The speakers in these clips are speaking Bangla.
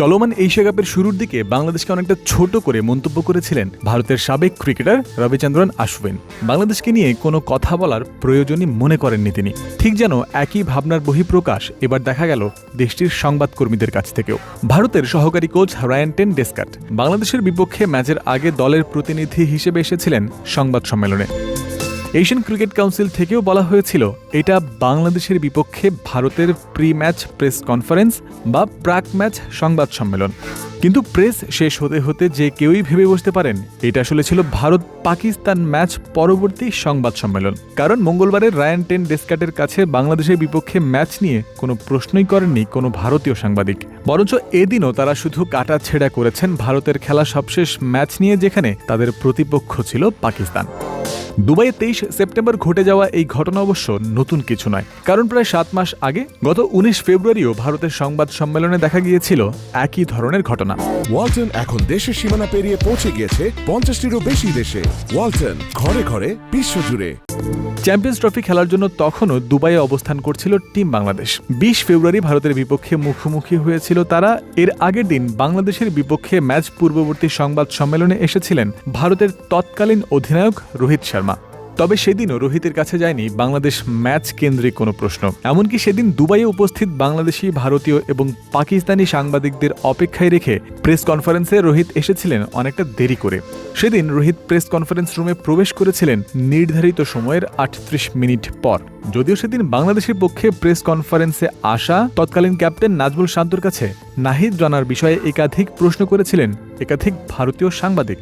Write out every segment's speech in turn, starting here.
চলমান এশিয়া কাপের শুরুর দিকে বাংলাদেশকে অনেকটা ছোট করে মন্তব্য করেছিলেন ভারতের সাবেক ক্রিকেটার রবিচন্দ্রন আশ্বিন। বাংলাদেশকে নিয়ে কোনো কথা বলার প্রয়োজনই মনে করেননি তিনি। ঠিক যেন একই ভাবনার বহিঃপ্রকাশ এবার দেখা গেল দেশটির সংবাদকর্মীদের কাছ থেকেও। ভারতের সহকারী কোচ রায়ান টেন ডেসকাট বাংলাদেশের বিপক্ষে ম্যাচের আগে দলের প্রতিনিধি হিসেবে এসেছিলেন সংবাদ সম্মেলনে। এশিয়ান ক্রিকেট কাউন্সিল থেকেও বলা হয়েছিল, এটা বাংলাদেশের বিপক্ষে ভারতের প্রি ম্যাচ প্রেস কনফারেন্স বা প্রাক ম্যাচ সংবাদ সম্মেলন। কিন্তু প্রেস শেষ হতে হতে যে কেউই ভেবে বসতে পারেন, এটা আসলে ছিল ভারত পাকিস্তান ম্যাচ পরবর্তী সংবাদ সম্মেলন। কারণ মঙ্গলবারের রায়ান টেন ডেসকাটের কাছে বাংলাদেশের বিপক্ষে ম্যাচ নিয়ে কোনো প্রশ্নই করেননি কোনো ভারতীয় সাংবাদিক। বরঞ্চ এদিনও তারা শুধু কাটা ছেঁড়া করেছেন ভারতের খেলা সবশেষ ম্যাচ নিয়ে, যেখানে তাদের প্রতিপক্ষ ছিল পাকিস্তান। দুবাইয়ে তেইশ সেপ্টেম্বর ঘটে যাওয়া এই ঘটনা অবশ্য নতুন কিছু নয়। কারণ প্রায় সাত মাস আগে গত উনিশ ফেব্রুয়ারিও ভারতের সংবাদ সম্মেলনে দেখা গিয়েছিল একই ধরনের ঘটনা। ওয়ালটন এখন দেশের সীমানা পেরিয়ে পৌঁছে গিয়েছে পঞ্চাশটিরও বেশি দেশে। ওয়ালটন ঘরে ঘরে বিশ্বজুড়ে। চ্যাম্পিয়ন্স ট্রফি খেলার জন্য তখনও দুবাইয়ে অবস্থান করছিল টিম বাংলাদেশ। বিশ ফেব্রুয়ারি ভারতের বিপক্ষে মুখোমুখি হয়েছিল তারা। এর আগের দিন বাংলাদেশের বিপক্ষে ম্যাচ পূর্ববর্তী সংবাদ সম্মেলনে এসেছিলেন ভারতের তৎকালীন অধিনায়ক রোহিত শর্মা। তবে সেদিনও রোহিতের কাছে যায়নি বাংলাদেশ ম্যাচ কেন্দ্রিক কোনো প্রশ্ন। এমনকি সেদিন দুবাইয়ে উপস্থিত বাংলাদেশি, ভারতীয় এবং পাকিস্তানি সাংবাদিকদের অপেক্ষায় রেখে প্রেস কনফারেন্সে রোহিত এসেছিলেন অনেকটা দেরি করে। সেদিন রোহিত প্রেস কনফারেন্স রুমে প্রবেশ করেছিলেন নির্ধারিত সময়ের আটত্রিশ মিনিট পর। যদিও সেদিন বাংলাদেশের পক্ষে প্রেস কনফারেন্সে আসা তৎকালীন ক্যাপ্টেন নাজমুল শান্তর কাছে নাহিদ রানার বিষয়ে একাধিক প্রশ্ন করেছিলেন একাধিক ভারতীয় সাংবাদিক।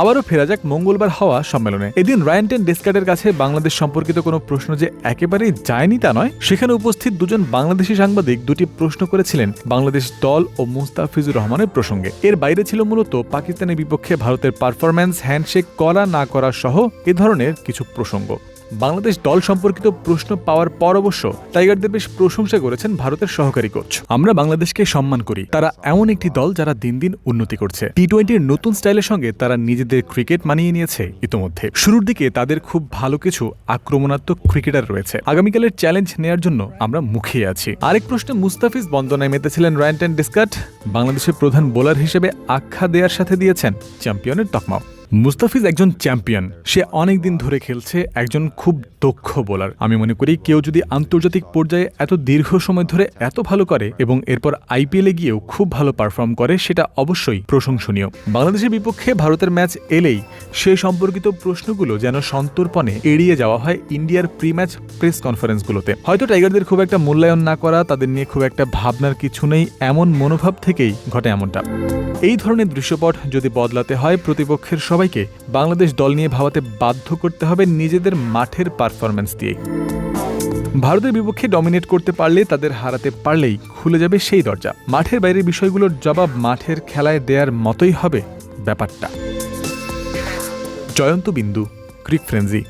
আবারও ফেরা যাক মঙ্গলবার হওয়া সম্মেলনে। এদিন রায়ানটেন ডেস্কার্ডের কাছে বাংলাদেশ সম্পর্কিত কোনো প্রশ্ন যে একেবারেই যায়নি তা নয়, সেখানে উপস্থিত দুজন বাংলাদেশি সাংবাদিক দুটি প্রশ্ন করেছিলেন বাংলাদেশ দল ও মুস্তাফিজুর রহমানের প্রসঙ্গে। এর বাইরে ছিল মূলত পাকিস্তানের বিপক্ষে ভারতের পারফরম্যান্স, হ্যান্ডশেক করা না করা সহ এ ধরনের কিছু প্রসঙ্গ। বাংলাদেশ দল সম্পর্কিত প্রশ্ন পাওয়ার পর অবশ্য টাইগারদের বেশ প্রশংসা করেছেন ভারতের সহকারী কোচ। আমরা বাংলাদেশকে সম্মান করি। তারা এমন একটি দল যারা দিন দিন উন্নতি করছে। টি টোয়েন্টির নতুন স্টাইলের সঙ্গে তারা নিজেদের ক্রিকেট মানিয়ে নিয়েছে ইতোমধ্যে। শুরুর দিকে তাদের খুব ভালো কিছু আক্রমণাত্মক ক্রিকেটার রয়েছে। আগামীকালের চ্যালেঞ্জ নেয়ার জন্য আমরা মুখিয়ে আছি। আরেক প্রশ্নে মুস্তাফিজ বন্দনায় মেতেছিলেন রয়্যান্টেন ডিসকাট। বাংলাদেশের প্রধান বোলার হিসেবে আখ্যা দেওয়ার সাথে দিয়েছেন চ্যাম্পিয়নের তকমাও মুস্তাফিজ একজন চ্যাম্পিয়ন। সে অনেক দিন ধরে খেলছে, একজন খুব দক্ষ বোলার। আমি মনে করি কেউ যদি আন্তর্জাতিক পর্যায়ে এত দীর্ঘ সময় ধরে এত ভালো করে এবং এরপর আইপিএলে গিয়েও খুব ভালো পারফর্ম করে, সেটা অবশ্যই প্রশংসনীয়। বাংলাদেশের বিপক্ষে ভারতের ম্যাচ এলেই সে সম্পর্কিত প্রশ্নগুলো যেন সন্তর্পণে এড়িয়ে যাওয়া হয় ইন্ডিয়ার প্রি ম্যাচ প্রেস কনফারেন্সগুলোতে। হয়তো টাইগারদের খুব একটা মূল্যায়ন না করা, তাদের নিয়ে খুব একটা ভাবনার কিছু নেই, এমন মনোভাব থেকেই ঘটে এমনটা। এই ধরনের দৃশ্যপট যদি বদলাতে হয়, প্রতিপক্ষের সবাইকে বাংলাদেশ দল নিয়ে ভাবাতে বাধ্য করতে হবে নিজেদের মাঠের পারফরম্যান্স দিয়ে। ভারতের বিপক্ষে ডমিনেট করতে পারলে তাদের হারাতে পারলেই খুলে যাবে সেই দরজা। মাঠের বাইরের বিষয়গুলোর জবাব মাঠের খেলায় দেয়ার মতোই হবে ব্যাপারটা। জয়ন্ত বিন্দু, ক্রিক ফ্রেন্সি।